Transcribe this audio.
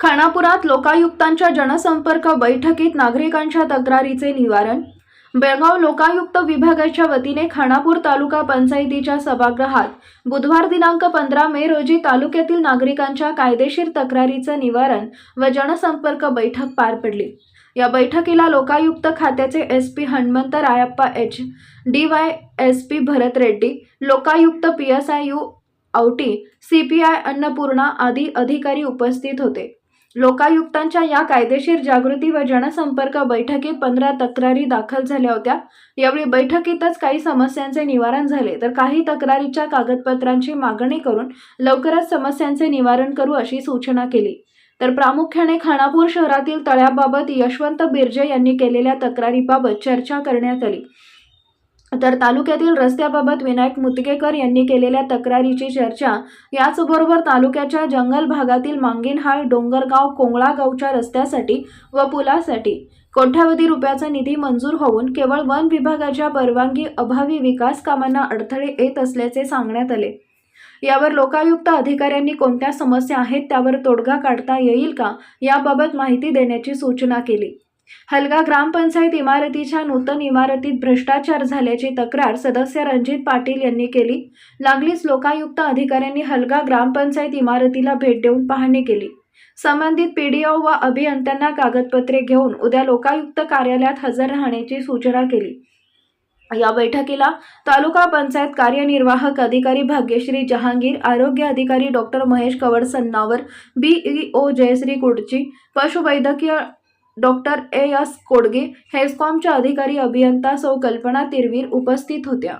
खानापुरात लोकायुक्तांच्या जनसंपर्क बैठकीत नागरिकांच्या तक्रारीचे निवारण. बेळगाव लोकायुक्त विभागाच्या वतीने खानापूर तालुका पंचायतीच्या सभागृहात बुधवार दिनांक पंधरा मे रोजी तालुक्यातील नागरिकांच्या कायदेशीर तक्रारीचं निवारण व जनसंपर्क बैठक पार पडली. या बैठकीला लोकायुक्त खात्याचे S P Hanumant Rayappa H D Y S P Bharat Reddy Lokayukta P S I U Auti C P I Annapurna आदी अधिकारी उपस्थित होते. लोकायुक्तांच्या या कायदेशीर जागृती व जनसंपर्क बैठकीत पंधरा तक्रारी दाखल झाल्या होत्या. यावेळी बैठकीतच काही समस्यांचे निवारण झाले. तर काही तक्रारीच्या कागदपत्रांची मागणी करून लवकरच समस्यांचे निवारण करू अशी सूचना केली. तर प्रामुख्याने खानापूर शहरातील तळ्याबाबत यशवंत बिर्जे यांनी केलेल्या तक्रारीबाबत चर्चा करण्यात आली. तर तालुक्यातील रस्त्याबाबत विनायक मुतगेकर यांनी केलेल्या तक्रारीची चर्चा. याचबरोबर तालुक्याच्या जंगल भागातील मांगीनहाळ डोंगरगाव कोंगळागावच्या रस्त्यासाठी व पुलासाठी कोट्यावधी रुपयाचा निधी मंजूर होऊन केवळ वन विभागाच्या परवानगी अभावी विकास कामांना अडथळे येत असल्याचे सांगण्यात आले. यावर लोकायुक्त अधिकाऱ्यांनी कोणत्या समस्या आहेत त्यावर तोडगा काढता येईल का याबाबत माहिती देण्याची सूचना केली. हलगा ग्रामपंचायत इमारतीच्या नूतन इमारतीत भ्रष्टाचार झाल्याची तक्रार सदस्य रणजित पाटील यांनी केली. लागलीच लोकायुक्त अधिकाऱ्यांनी हलगा ग्रामपंचायत इमारतीला भेट देऊन पाहणी केली. संबंधित पीडीओ व अभियंत्यांना कागदपत्रे घेऊन उद्या लोकायुक्त कार्यालयात हजर राहण्याची सूचना केली. या बैठकीला तालुका पंचायत कार्यनिर्वाहक अधिकारी भाग्यश्री जहांगीर आरोग्य अधिकारी डॉक्टर महेश कवड सन्नावर बीईओ जयश्री कुडची पशुवैद्यकीय डॉक्टर ए एस कोडगे हेस्कॉमच्या अधिकारी अभियंता सौ कल्पना तिरवीर उपस्थित होत्या.